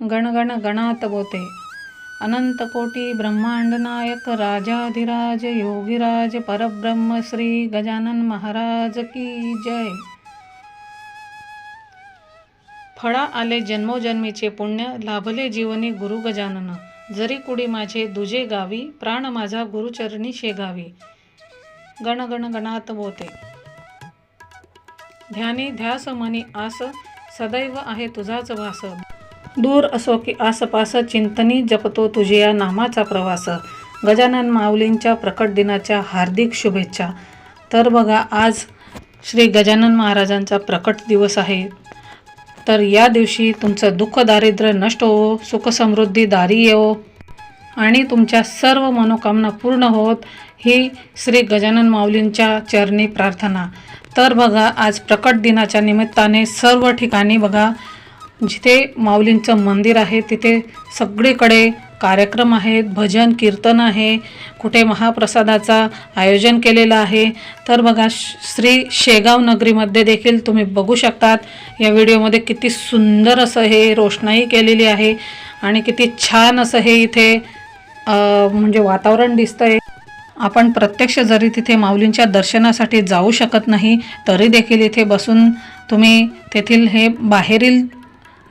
गणगण गणात बोते अनंत कोटी ब्रह्मांड नायक राजाधिराज योगीराज परब्रह्म श्री गजानन महाराज की जय। फळा आले जन्मोजन्मीचे पुण्य लाभले जीवनी गुरु गजानन। जरी कुडी माझे दुजे गावी प्राण माझा गुरुचरणी शेगावी गण गण गणात बोते ध्यानी ध्यास मनी आस सदैव आहे तुझाच भास दूर असो की आसपास चिंतनी जपतो तुझे या नामाचा प्रवास. गजानन माऊलींच्या प्रकट दिनाच्या हार्दिक शुभेच्छा. तर बघा आज श्री गजानन महाराजांचा प्रकट दिवस आहे. तर या दिवशी तुमचं दुःख दारिद्र्य नष्ट होवो सुख समृद्धी दारी येवो आणि तुमच्या सर्व मनोकामना पूर्ण होत ही श्री गजानन माऊलींच्या चरणी प्रार्थना. तर बघा आज प्रकट दिनाच्या निमित्ताने सर्व ठिकाणी बघा जिथे माऊलींचं मंदिर आहे तिथे सगळीकडे कार्यक्रम आहेत भजन कीर्तन आहे कुठे महाप्रसादाचा आयोजन केलेलं आहे. तर बघा श- श्री शेगाव नगरीमध्ये देखील तुम्ही बघू शकतात या व्हिडिओमध्ये किती सुंदर असं हे रोषणाई केलेली आहे आणि किती छान असं हे इथे म्हणजे वातावरण दिसतंय. आपण प्रत्यक्ष जरी तिथे माऊलींच्या दर्शनासाठी जाऊ शकत नाही तरी देखील इथे बसून तुम्ही तेथील हे बाहेरील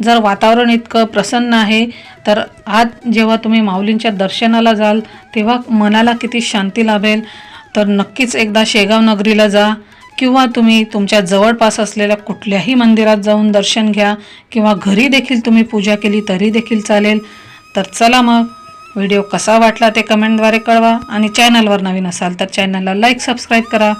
जर वातावरण इतकं प्रसन्न आहे तर आज जेव्हा तुम्ही माऊलींच्या दर्शनाला जाल तेव्हा मनाला किती शांती लाभेल. तर नक्कीच एकदा शेगाव नगरीला जा किंवा तुम्ही तुमच्या जवळपास असलेल्या कुठल्याही मंदिरात जाऊन दर्शन घ्या किंवा घरी देखील तुम्ही पूजा केली तरी देखील चालेल. तर चला मग व्हिडिओ कसा वाटला ते कमेंटद्वारे कळवा आणि चॅनलवर नवीन असाल तर चॅनलला लाईक सबस्क्राईब करा.